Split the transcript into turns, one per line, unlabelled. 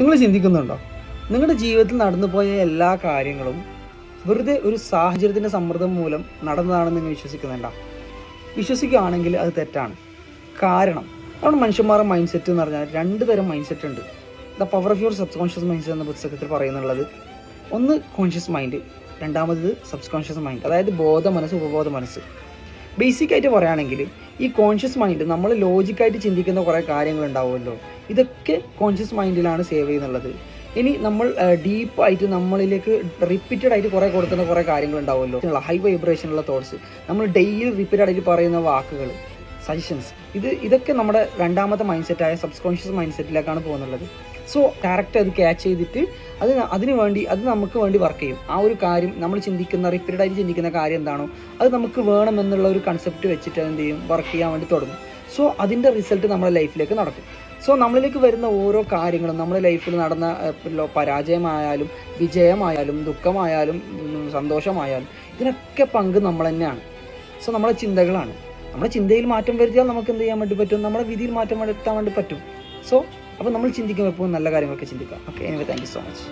നിങ്ങൾ ചിന്തിക്കുന്നുണ്ടോ? നിങ്ങളുടെ ജീവിതത്തിൽ നടന്നു പോയ എല്ലാ കാര്യങ്ങളും വെറുതെ ഒരു സാഹചര്യത്തിന്റെ സമ്മർദ്ദം മൂലം നടന്നതാണെന്ന് നിങ്ങൾ വിശ്വസിക്കുന്നുണ്ട? വിശ്വസിക്കുകയാണെങ്കിൽ അത് തെറ്റാണ്. കാരണം നമ്മുടെ മനുഷ്യന്മാരുടെ മൈൻഡ് സെറ്റ് എന്ന് പറഞ്ഞാൽ രണ്ട് തരം മൈൻഡ് സെറ്റ് ഉണ്ട്. The power of your subconscious mind എന്ന പുസ്തകത്തിൽ പറയുന്നുള്ളത്. ഒന്ന് കോൺഷ്യസ് മൈൻഡ് രണ്ടാമത് സബ്സ്കോൺഷ്യസ് മൈൻഡ് അതായത് ബോധ മനസ്സ് ഉപബോധ മനസ്സ് ബേസിക്കായിട്ട് പറയുകയാണെങ്കിൽ ഈ കോൺഷ്യസ് മൈൻഡ് നമ്മൾ ലോജിക്കായിട്ട് ചിന്തിക്കുന്ന കുറേ കാര്യങ്ങൾ ഉണ്ടാവുമല്ലോ ഇതൊക്കെ കോൺഷ്യസ് മൈൻഡിലാണ് സേവ് ചെയ്യുന്നുള്ളത്. ഇനി നമ്മൾ ഡീപ്പായിട്ട് നമ്മളിലേക്ക് റിപ്പീറ്റഡ് ആയിട്ട് കുറേ കൊടുക്കുന്ന കുറേ കാര്യങ്ങൾ ഉണ്ടാവുമല്ലോ ഹൈ വൈബ്രേഷനുള്ള തോട്ട്സ് നമ്മൾ ഡെയിലി റിപ്പീറ്റഡ് ആയിട്ട് പറയുന്ന വാക്കുകൾ സജഷൻസ് ഇത് ഇതൊക്കെ നമ്മുടെ രണ്ടാമത്തെ മൈൻഡ് സെറ്റായ സബ്സ്കോൺഷ്യസ് മൈൻഡ് സെറ്റിലേക്കാണ് പോകുന്നുള്ളത്. സോ കറക്റ്റ് അത് ക്യാച്ച് ചെയ്തിട്ട് അത് അതിനു വേണ്ടി അത് നമുക്ക് വേണ്ടി വർക്ക് ചെയ്യും. ആ ഒരു കാര്യം നമ്മൾ ചിന്തിക്കുന്ന റിപ്പീറ്റഡ് ആയിട്ട് ചിന്തിക്കുന്ന കാര്യം എന്താണോ അത് നമുക്ക് വേണമെന്നുള്ള ഒരു കൺസെപ്റ്റ് വെച്ചിട്ട് എന്ത് ചെയ്യും? വർക്ക് ചെയ്യാൻ വേണ്ടി തുടങ്ങും. സോ അതിന്റെ റിസൾട്ട് നമ്മുടെ ലൈഫിലേക്ക് നടക്കും. സോ നമ്മളിലേക്ക് വരുന്ന ഓരോ കാര്യങ്ങളും നമ്മുടെ ലൈഫിൽ നടന്ന പരാജയമായാലും വിജയമായാലും ദുഃഖമായാലും സന്തോഷമായാലും ഇതിനൊക്കെ പങ്ക് നമ്മൾ തന്നെയാണ്. സോ നമ്മുടെ ചിന്തകളാണ്. നമ്മുടെ ചിന്തയിൽ മാറ്റം വരുത്തിയാൽ നമുക്ക് എന്ത് ചെയ്യാൻ വേണ്ടി പറ്റും? നമ്മുടെ വിധിയിൽ മാറ്റം വരുത്താൻ വേണ്ടി പറ്റും. സോ അപ്പോൾ നമ്മൾ ചിന്തിക്കുമ്പോൾ എപ്പോഴും നല്ല കാര്യങ്ങളൊക്കെ ചിന്തിക്കാം okay anyway thank so much